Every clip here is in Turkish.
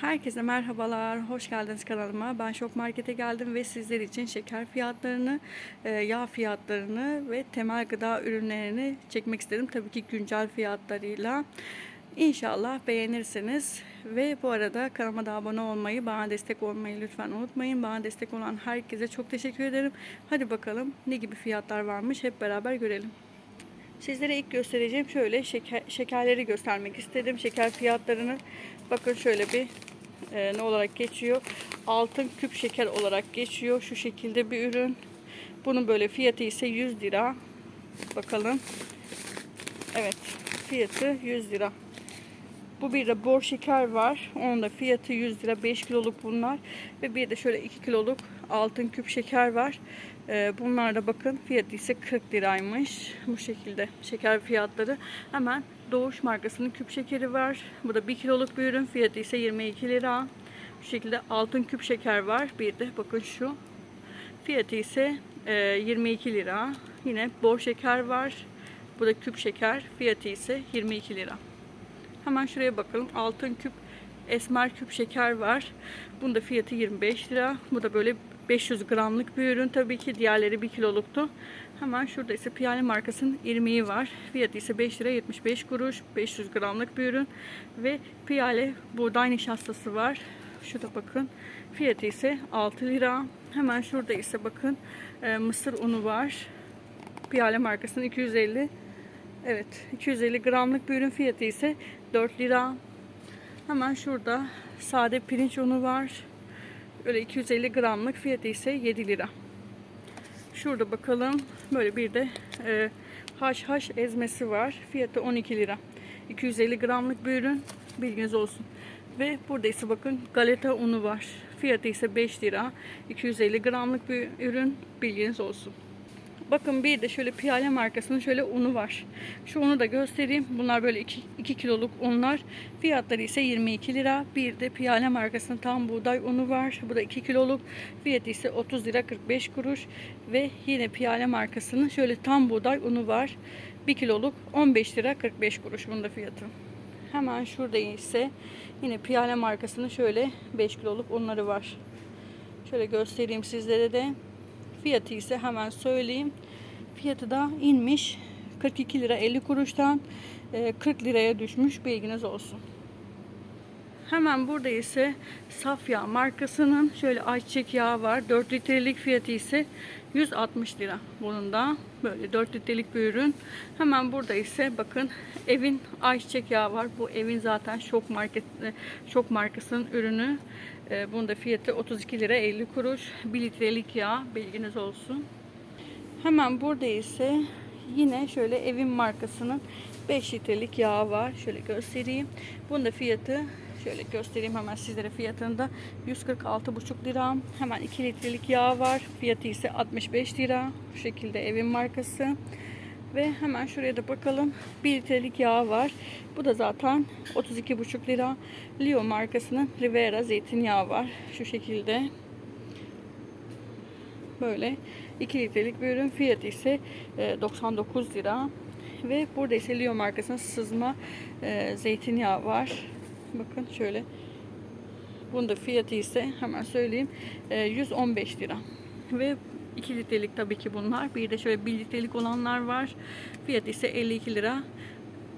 Herkese merhabalar, hoş geldiniz kanalıma. Ben Şok Market'e geldim ve sizler için şeker fiyatlarını, e, yağ fiyatlarını ve temel gıda ürünlerini çekmek istedim. Tabii ki güncel fiyatlarıyla. İnşallah beğenirsiniz. Ve bu arada kanalıma da abone olmayı, bana destek olmayı lütfen unutmayın. Bana destek olan herkese çok teşekkür ederim. Hadi bakalım ne gibi fiyatlar varmış hep beraber görelim. Sizlere ilk göstereceğim şöyle şeker, şekerleri göstermek istedim. Şeker fiyatlarını bakın şöyle bir e, ne olarak geçiyor. Altın küp şeker olarak geçiyor. Şu şekilde bir ürün. Bunun böyle fiyatı ise 100 lira. Bakalım. Evet fiyatı 100 lira. Bu bir de bor şeker var. Onun da fiyatı 100 lira. 5 kiloluk bunlar. Ve bir de şöyle 2 kiloluk altın küp şeker var. Ee, bunlar da bakın fiyatı ise 40 liraymış. Bu şekilde şeker fiyatları. Hemen Doğuş markasının küp şekeri var. Bu da 1 kiloluk bir ürün. Fiyatı ise 22 lira. Bu şekilde altın küp şeker var. Bir de bakın şu. Fiyatı ise e, 22 lira. Yine bor şeker var. Bu da küp şeker. Fiyatı ise 22 lira. Hemen şuraya bakalım. Altın küp esmer küp şeker var. Bunun da fiyatı 25 lira. Bu da böyle 500 gramlık bir ürün. Tabii ki diğerleri 1 kiloluktu. Hemen şurada ise Piyale markasının irmiği var. Fiyatı ise 5 lira 75 kuruş. 500 gramlık bir ürün. Ve Piyale buğday nişastası var. Şurada bakın. Fiyatı ise 6 lira. Hemen şurada ise bakın e, mısır unu var. Piyale markasının 250 Evet 250 gramlık bir ürün fiyatı ise 4 lira. Hemen şurada sade pirinç unu var. Böyle 250 gramlık fiyatı ise 7 lira. Şurada bakalım böyle bir de e, haşhaş ezmesi var. Fiyatı 12 lira. 250 gramlık bir ürün bilginiz olsun. Ve burada ise bakın galeta unu var. Fiyatı ise 5 lira. 250 gramlık bir ürün bilginiz olsun. Bakın bir de şöyle Piyale markasının şöyle unu var. Şu unu da göstereyim. Bunlar böyle 2, 2 kiloluk unlar. Fiyatları ise 22 lira. Bir de Piyale markasının tam buğday unu var. Bu da 2 kiloluk. Fiyatı ise 30 lira 45 kuruş. Ve yine Piyale markasının şöyle tam buğday unu var. 1 kiloluk 15 lira 45 kuruş bunda fiyatı. Hemen şurada ise yine Piyale markasının şöyle 5 kiloluk unları var. Şöyle göstereyim sizlere de. Fiyatı ise hemen söyleyeyim. Fiyatı da inmiş. 42 lira 50 kuruştan 40 liraya düşmüş. Bilginiz olsun. Hemen burada ise Safya markasının şöyle ayçiçek yağı var. 4 litrelik fiyatı ise 160 lira. Bunun da böyle 4 litrelik bir ürün. Hemen burada ise bakın evin ayçiçek yağı var. Bu evin zaten şok market şok markasının ürünü. Ee, bunun da fiyatı 32 lira 50 kuruş. 1 litrelik yağ bilginiz olsun. Hemen burada ise yine şöyle evin markasının 5 litrelik yağı var. Şöyle göstereyim. Bunun da fiyatı şöyle göstereyim hemen sizlere fiyatını da 146,5 lira. Hemen 2 litrelik yağ var. Fiyatı ise 65 lira. Bu şekilde evin markası. Ve hemen şuraya da bakalım. 1 litrelik yağ var. Bu da zaten 32,5 lira. Leo markasının Rivera zeytinyağı var. Şu şekilde. Böyle 2 litrelik bir ürün. Fiyatı ise 99 lira. Ve burada ise Leo markasının sızma e, zeytinyağı var. Bakın şöyle. Bunun da fiyatı ise hemen söyleyeyim 115 lira. Ve 2 litrelik tabii ki bunlar. Bir de şöyle 1 litrelik olanlar var. Fiyatı ise 52 lira.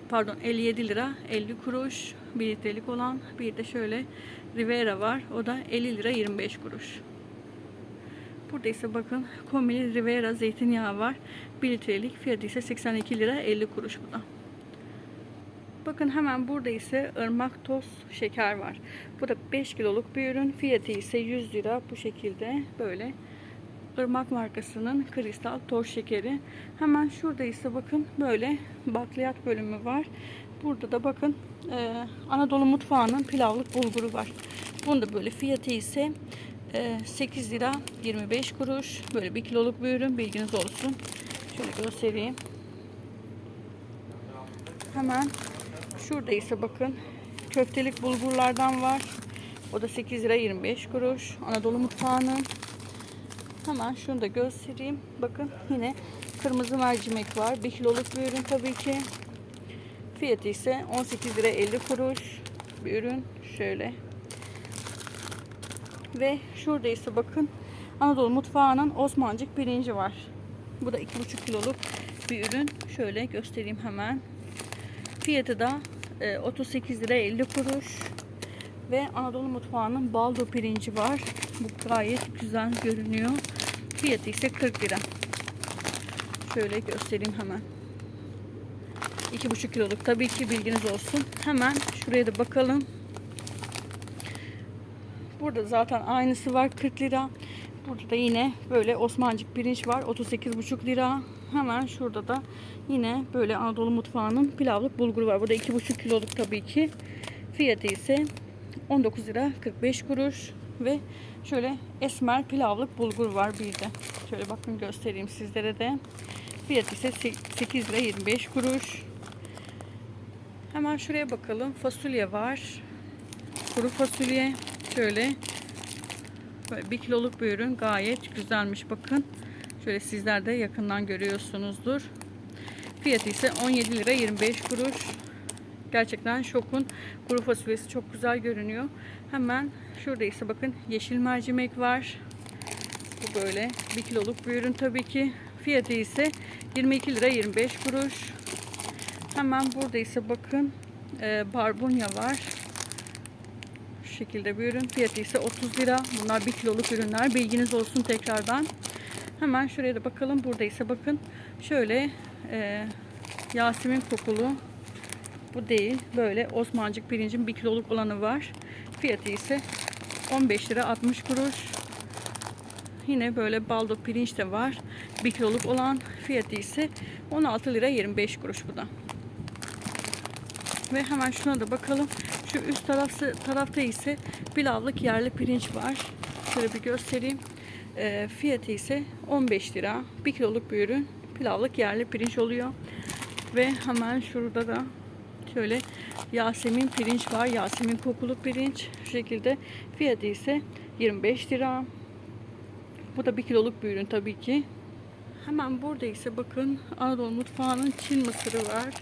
Pardon 57 lira 50 kuruş. 1 litrelik olan. Bir de şöyle Rivera var. O da 50 lira 25 kuruş. Burada ise bakın kombili Rivera zeytinyağı var. 1 litrelik fiyatı ise 82 lira 50 kuruş bu da. Bakın hemen burada ise ırmak toz şeker var. Bu da 5 kiloluk bir ürün. Fiyatı ise 100 lira bu şekilde böyle. Irmak markasının kristal toz şekeri. Hemen şurada ise bakın böyle bakliyat bölümü var. Burada da bakın e, Anadolu mutfağının pilavlık bulguru var. Bunda böyle fiyatı ise e, 8 lira 25 kuruş. Böyle 1 kiloluk bir ürün bilginiz olsun. Şöyle göstereyim. Hemen şurada ise bakın köftelik bulgurlardan var. O da 8 lira 25 kuruş. Anadolu mutfağının. Hemen şunu da göstereyim. Bakın yine kırmızı mercimek var. 1 kiloluk bir ürün tabii ki. Fiyatı ise 18 lira 50 kuruş bir ürün. Şöyle. Ve şurada ise bakın Anadolu mutfağının Osmancık pirinci var. Bu da 2,5 kiloluk bir ürün. Şöyle göstereyim hemen. Fiyatı da e, 38 lira 50 kuruş. Ve Anadolu mutfağının baldo pirinci var. Bu gayet güzel görünüyor. Fiyatı ise 40 lira. Şöyle göstereyim hemen. 2,5 kiloluk tabii ki bilginiz olsun. Hemen şuraya da bakalım. Burada zaten aynısı var 40 lira. Burada da yine böyle Osmancık pirinç var 38,5 lira. Hemen şurada da yine böyle Anadolu mutfağının pilavlık bulgur var. Bu da 2,5 kiloluk tabii ki. Fiyatı ise 19 lira 45 kuruş ve şöyle esmer pilavlık bulgur var bir de. Şöyle bakın göstereyim sizlere de. Fiyatı ise 8 lira 25 kuruş. Hemen şuraya bakalım. Fasulye var. Kuru fasulye şöyle böyle bir kiloluk bir ürün gayet güzelmiş bakın. Şöyle sizler de yakından görüyorsunuzdur. Fiyatı ise 17 lira 25 kuruş. Gerçekten şokun kuru fasulyesi çok güzel görünüyor. Hemen şurada ise bakın yeşil mercimek var. Bu böyle bir kiloluk bir ürün tabii ki. Fiyatı ise 22 lira 25 kuruş. Hemen burada ise bakın e, barbunya var. Şu şekilde bir ürün. Fiyatı ise 30 lira. Bunlar 1 kiloluk ürünler. Bilginiz olsun tekrardan. Hemen şuraya da bakalım. Burada ise bakın şöyle e, Yasemin kokulu bu değil. Böyle Osmancık pirincin 1 kiloluk olanı var. Fiyatı ise 15 lira 60 kuruş. Yine böyle baldo pirinç de var. 1 kiloluk olan fiyatı ise 16 lira 25 kuruş bu da. Ve hemen şuna da bakalım. Şu üst tarafı, tarafta ise pilavlık yerli pirinç var. Şöyle bir göstereyim. E, fiyatı ise 15 lira. 1 kiloluk bir ürün. Pilavlık yerli pirinç oluyor. Ve hemen şurada da şöyle Yasemin pirinç var. Yasemin kokulu pirinç. Şu şekilde fiyatı ise 25 lira. Bu da 1 kiloluk bir ürün tabii ki. Hemen burada ise bakın Anadolu mutfağının Çin mısırı var.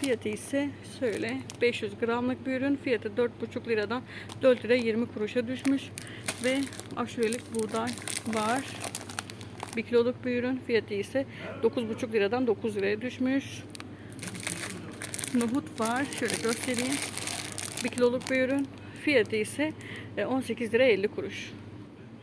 Fiyatı ise şöyle 500 gramlık bir ürün. Fiyatı 4,5 liradan 4 lira 20 kuruşa düşmüş. Ve aşurelik buğday var. 1 kiloluk bir ürün. Fiyatı ise 9,5 liradan 9 liraya düşmüş. Nohut var. Şöyle göstereyim. 1 kiloluk bir ürün. Fiyatı ise 18 lira 50 kuruş.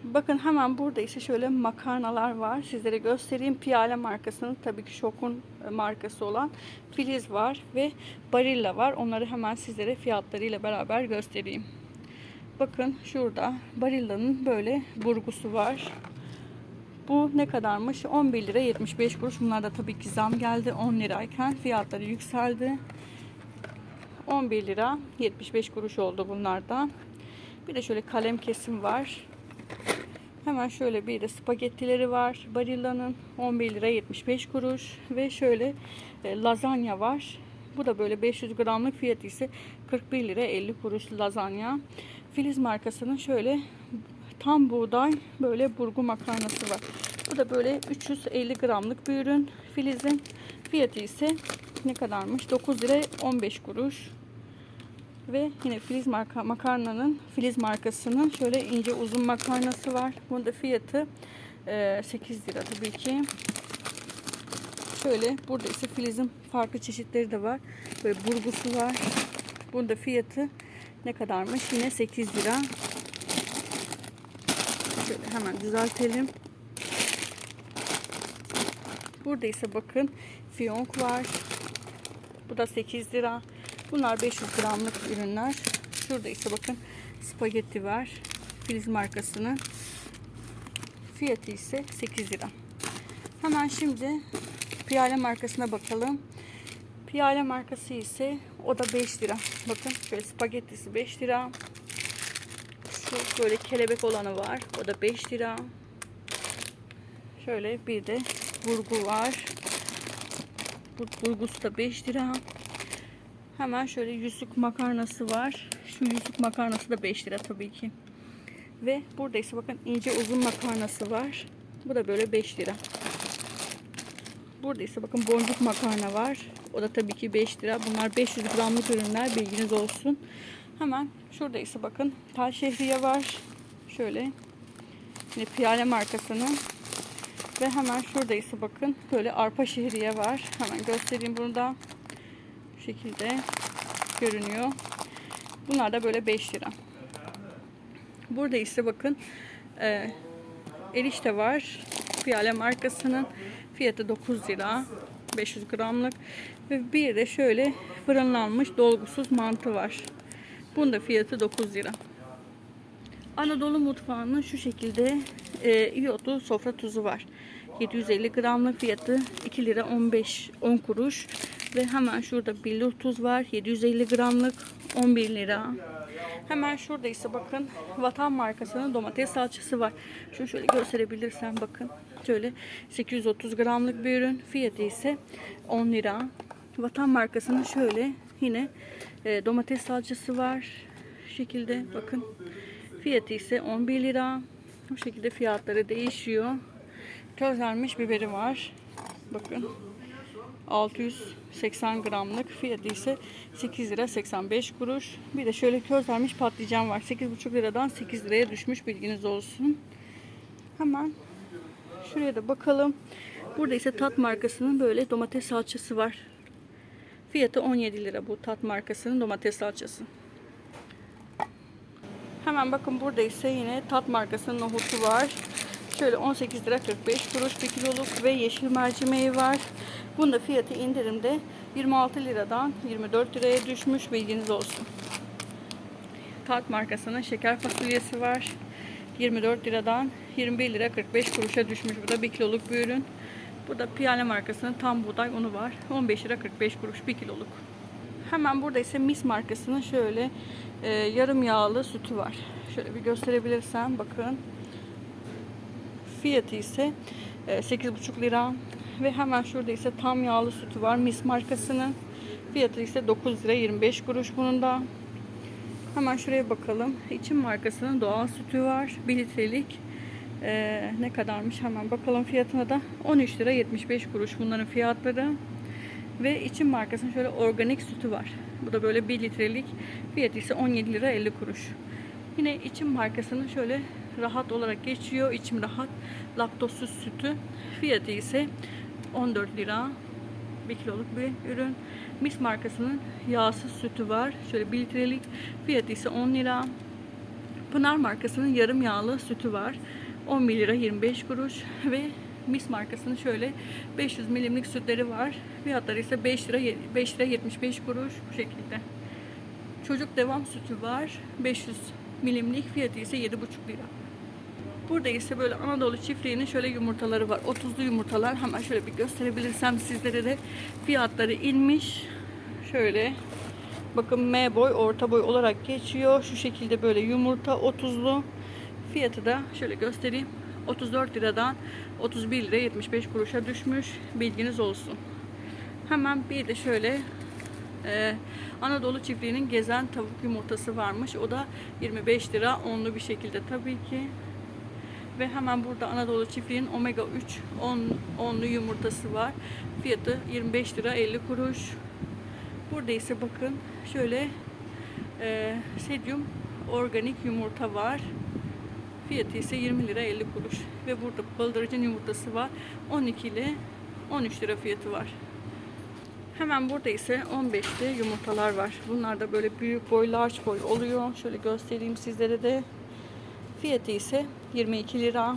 Bakın hemen burada ise şöyle makarnalar var. Sizlere göstereyim. Piyale markasının tabii ki Şok'un e, markası olan Filiz var ve Barilla var. Onları hemen sizlere fiyatlarıyla beraber göstereyim. Bakın şurada Barilla'nın böyle burgusu var. Bu ne kadarmış? 11 lira 75 kuruş. Bunlar da tabii ki zam geldi. 10 lirayken fiyatları yükseldi. 11 lira 75 kuruş oldu bunlardan. Bir de şöyle kalem kesim var. Hemen şöyle bir de spagettileri var. Barilla'nın 11 lira 75 kuruş ve şöyle e, lazanya var. Bu da böyle 500 gramlık fiyatı ise 41 lira 50 kuruş lazanya. Filiz markasının şöyle tam buğday böyle burgu makarnası var. Bu da böyle 350 gramlık bir ürün. Filiz'in fiyatı ise ne kadarmış? 9 lira 15 kuruş. Ve yine Filiz marka makarnanın Filiz markasının şöyle ince uzun makarnası var. Bunun da fiyatı e, 8 lira tabii ki. Şöyle burada ise Filiz'in farklı çeşitleri de var. Böyle burgusu var. Bunun da fiyatı ne kadarmış? Yine 8 lira. Şöyle hemen düzeltelim. Burada ise bakın fiyonk var. Bu da 8 lira. Bunlar 500 gramlık ürünler. Şurada ise bakın spagetti var. Filiz markasının. Fiyatı ise 8 lira. Hemen şimdi Piyale markasına bakalım. Piyale markası ise o da 5 lira. Bakın şöyle spagettisi 5 lira. Şu böyle kelebek olanı var. O da 5 lira. Şöyle bir de burgu var. Burgusu da 5 lira. Hemen şöyle yüzlük makarnası var. Şu yüzlük makarnası da 5 lira tabii ki. Ve burada ise bakın ince uzun makarnası var. Bu da böyle 5 lira. Burada ise bakın boncuk makarna var. O da tabii ki 5 lira. Bunlar 500 gramlık ürünler. Bilginiz olsun. Hemen şurada ise bakın tel şehriye var. Şöyle yine Piyale markasının ve hemen şurada ise bakın böyle arpa şehriye var. Hemen göstereyim bunu da. Bu şekilde görünüyor. Bunlar da böyle 5 lira. Burada ise bakın e, erişte var. Piyale markasının fiyatı 9 lira. 500 gramlık. Ve bir de şöyle fırınlanmış dolgusuz mantı var. Bunun da fiyatı 9 lira. Anadolu mutfağının şu şekilde e, iyotlu sofra tuzu var. 750 gramlık fiyatı 2 lira 15 10 kuruş ve hemen şurada billur tuz var 750 gramlık 11 lira. Hemen şurada ise bakın Vatan markasının domates salçası var. Şunu şöyle gösterebilirsem bakın. Şöyle 830 gramlık bir ürün. Fiyatı ise 10 lira. Vatan markasının şöyle yine e, domates salçası var. Şu şekilde bakın. Fiyatı ise 11 lira. Bu şekilde fiyatları değişiyor. Közlenmiş biberi var. Bakın. 680 gramlık fiyatı ise 8 lira 85 kuruş. Bir de şöyle közlenmiş patlıcan var. 8,5 liradan 8 liraya düşmüş bilginiz olsun. Hemen şuraya da bakalım. Burada ise Tat markasının böyle domates salçası var. Fiyatı 17 lira bu Tat markasının domates salçası. Hemen bakın burada ise yine Tat markasının nohutu var. Şöyle 18 lira 45 kuruş bir kiloluk ve yeşil mercimeği var. Bunda fiyatı indirimde 26 liradan 24 liraya düşmüş bilginiz olsun. Tat markasının şeker fasulyesi var. 24 liradan 21 lira 45 kuruşa düşmüş. Bu da 1 kiloluk bir ürün. Burada Piyale markasının tam buğday unu var. 15 lira 45 kuruş 1 kiloluk. Hemen burada ise Mis markasının şöyle e, yarım yağlı sütü var. Şöyle bir gösterebilirsem bakın. Fiyatı ise e, 8,5 lira. Ve hemen şurada ise tam yağlı sütü var. Mis markasının. Fiyatı ise 9 lira 25 kuruş bunun da. Hemen şuraya bakalım. İçim markasının doğal sütü var. 1 litrelik. Ee, ne kadarmış hemen bakalım fiyatına da. 13 lira 75 kuruş bunların fiyatları. Ve içim markasının şöyle organik sütü var. Bu da böyle 1 litrelik. Fiyatı ise 17 lira 50 kuruş. Yine içim markasının şöyle rahat olarak geçiyor. İçim rahat laktozsuz sütü. Fiyatı ise 14 lira. 1 kiloluk bir ürün. Mis markasının yağsız sütü var. Şöyle 1 litrelik. Fiyatı ise 10 lira. Pınar markasının yarım yağlı sütü var. 11 lira 25 kuruş ve Mis markasının şöyle 500 milimlik sütleri var. Fiyatları ise 5 lira 5 lira 75 kuruş bu şekilde. Çocuk devam sütü var. 500 milimlik fiyatı ise 7,5 lira. Burada ise böyle Anadolu çiftliğinin şöyle yumurtaları var. 30'lu yumurtalar. Hemen şöyle bir gösterebilirsem sizlere de fiyatları inmiş. Şöyle bakın M boy, orta boy olarak geçiyor. Şu şekilde böyle yumurta 30'lu. Fiyatı da şöyle göstereyim. 34 liradan 31 lira 75 kuruşa düşmüş. Bilginiz olsun. Hemen bir de şöyle ee, Anadolu çiftliğinin gezen tavuk yumurtası varmış. O da 25 lira onlu bir şekilde tabii ki. Ve hemen burada Anadolu çiftliğinin omega 3 10, onlu yumurtası var. Fiyatı 25 lira 50 kuruş. Burada ise bakın şöyle e, sedyum organik yumurta var. Fiyatı ise 20 lira 50 kuruş. Ve burada bıldırcın yumurtası var. 12 ile 13 lira fiyatı var. Hemen burada ise 15'li yumurtalar var. Bunlar da böyle büyük boy, large boy oluyor. Şöyle göstereyim sizlere de. Fiyatı ise 22 lira.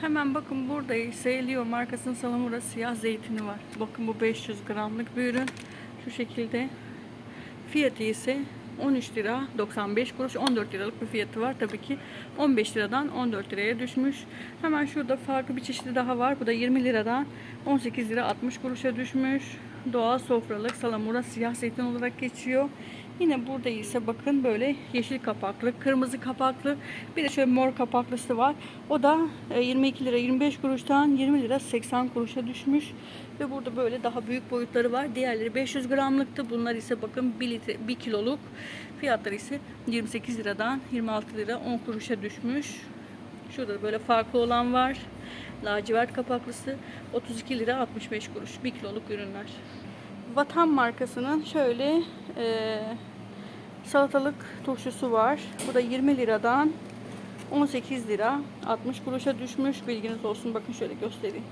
Hemen bakın burada ise Leo markasının salamura siyah zeytini var. Bakın bu 500 gramlık bir ürün. Şu şekilde. Fiyatı ise 13 lira 95 kuruş 14 liralık bir fiyatı var tabii ki 15 liradan 14 liraya düşmüş hemen şurada farklı bir çeşidi daha var bu da 20 liradan 18 lira 60 kuruşa düşmüş doğal sofralık salamura siyah zeytin olarak geçiyor yine burada ise bakın böyle yeşil kapaklı kırmızı kapaklı bir de şöyle mor kapaklısı var o da 22 lira 25 kuruştan 20 lira 80 kuruşa düşmüş ve burada böyle daha büyük boyutları var. Diğerleri 500 gramlıktı. Bunlar ise bakın 1 litre 1 kiloluk. Fiyatları ise 28 liradan 26 lira 10 kuruşa düşmüş. Şurada böyle farklı olan var. Lacivert kapaklısı 32 lira 65 kuruş. 1 kiloluk ürünler. Vatan markasının şöyle e, salatalık turşusu var. Bu da 20 liradan 18 lira 60 kuruşa düşmüş. Bilginiz olsun. Bakın şöyle göstereyim.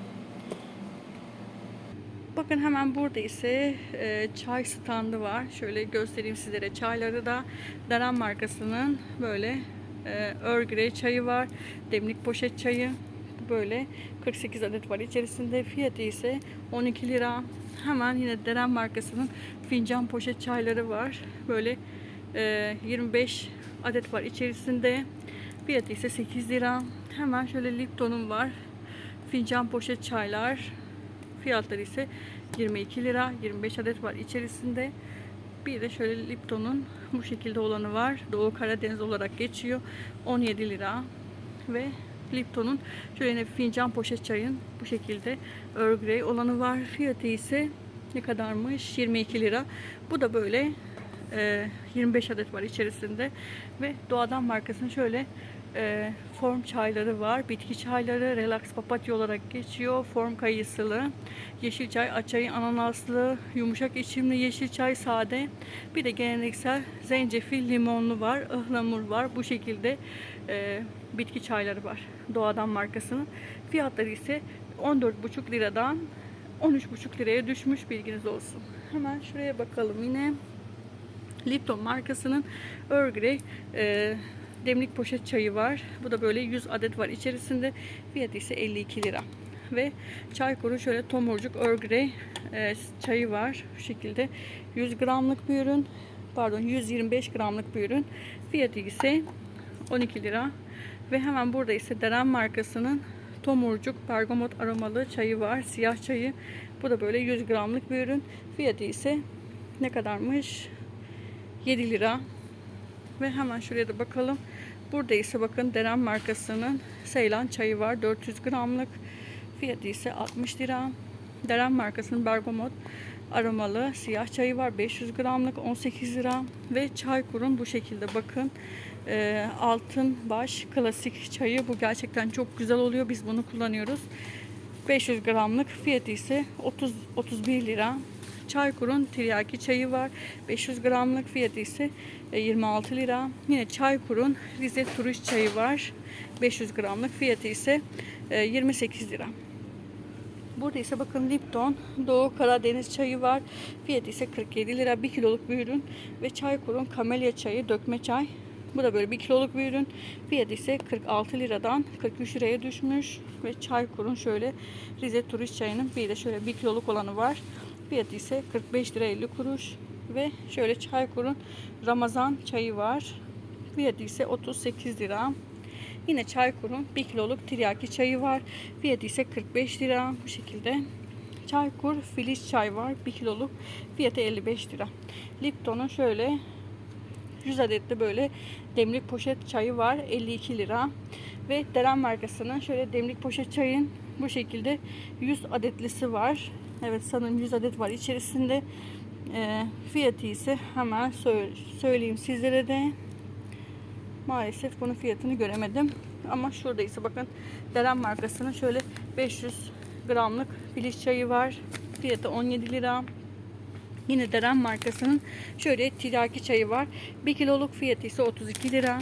Bakın hemen burada ise e, çay standı var. Şöyle göstereyim sizlere. Çayları da Daran markasının böyle e, Earl Grey çayı var. Demlik poşet çayı. Böyle 48 adet var içerisinde. Fiyatı ise 12 lira. Hemen yine Deren markasının fincan poşet çayları var. Böyle 25 adet var içerisinde. Fiyatı ise 8 lira. Hemen şöyle Lipton'un var. Fincan poşet çaylar. Fiyatları ise 22 lira. 25 adet var içerisinde. Bir de şöyle Lipton'un bu şekilde olanı var. Doğu Karadeniz olarak geçiyor. 17 lira. Ve Lipton'un şöyle yine fincan poşet çayın bu şekilde Earl Grey olanı var. Fiyatı ise ne kadarmış? 22 lira. Bu da böyle 25 adet var içerisinde. Ve Doğadan markasının şöyle e, form çayları var. Bitki çayları relax papatya olarak geçiyor. Form kayısılı, yeşil çay, açayı ananaslı, yumuşak içimli yeşil çay sade. Bir de geleneksel zencefil limonlu var. ıhlamur var. Bu şekilde e, bitki çayları var. Doğadan markasının. Fiyatları ise 14,5 liradan 13,5 liraya düşmüş bilginiz olsun. Hemen şuraya bakalım yine. Lipton markasının Earl Grey e, demlik poşet çayı var. Bu da böyle 100 adet var içerisinde. Fiyatı ise 52 lira. Ve Çaykur'un şöyle tomurcuk Earl Grey e, çayı var. Şu şekilde 100 gramlık bir ürün. Pardon 125 gramlık bir ürün. Fiyatı ise 12 lira. Ve hemen burada ise Deren markasının tomurcuk bergamot aromalı çayı var. Siyah çayı. Bu da böyle 100 gramlık bir ürün. Fiyatı ise ne kadarmış? 7 lira. Ve hemen şuraya da bakalım. Burada ise bakın Deren markasının Seylan çayı var. 400 gramlık. Fiyatı ise 60 lira. Deren markasının bergamot aromalı siyah çayı var. 500 gramlık 18 lira. Ve Çaykur'un bu şekilde bakın. E, altın baş klasik çayı. Bu gerçekten çok güzel oluyor. Biz bunu kullanıyoruz. 500 gramlık fiyatı ise 30 31 lira. Çaykur'un tiryaki çayı var. 500 gramlık fiyatı ise e, 26 lira. Yine Çaykur'un Rize Turuş çayı var. 500 gramlık fiyatı ise e, 28 lira. Burada ise bakın Lipton Doğu Karadeniz çayı var. Fiyatı ise 47 lira. 1 kiloluk bir ürün. Ve Çaykur'un Kamelya çayı dökme çay. Bu da böyle 1 kiloluk bir ürün. Fiyatı ise 46 liradan 43 liraya düşmüş. Ve Çaykur'un şöyle Rize Turist çayının bir de şöyle 1 kiloluk olanı var. Fiyatı ise 45 lira 50 kuruş. Ve şöyle Çaykur'un Ramazan çayı var. Fiyatı ise 38 lira. Yine Çaykur'un 1 kiloluk tiryaki çayı var. Fiyatı ise 45 lira. Bu şekilde. Çaykur Filiz çay var. 1 kiloluk. Fiyatı 55 lira. Lipton'un şöyle 100 adetli böyle demlik poşet çayı var. 52 lira. Ve Deren markasının şöyle demlik poşet çayın bu şekilde 100 adetlisi var. Evet sanırım 100 adet var içerisinde. E, fiyatı ise hemen söyle, söyleyeyim sizlere de. Maalesef bunun fiyatını göremedim. Ama şurada ise bakın Deren markasının şöyle 500 gramlık filiz çayı var. Fiyatı 17 lira. Yine Deren markasının şöyle tiraki çayı var. 1 kiloluk fiyatı ise 32 lira.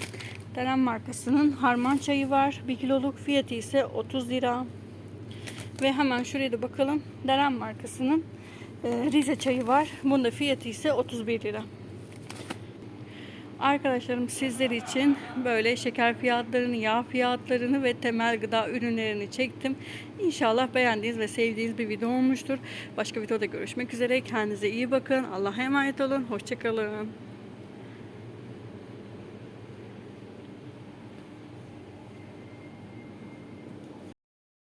Deren markasının harman çayı var. 1 kiloluk fiyatı ise 30 lira. Ve hemen şuraya da bakalım. Deren markasının e, Rize çayı var. Bunun da fiyatı ise 31 lira. Arkadaşlarım sizler için böyle şeker fiyatlarını, yağ fiyatlarını ve temel gıda ürünlerini çektim. İnşallah beğendiğiniz ve sevdiğiniz bir video olmuştur. Başka videoda görüşmek üzere. Kendinize iyi bakın. Allah'a emanet olun. Hoşçakalın.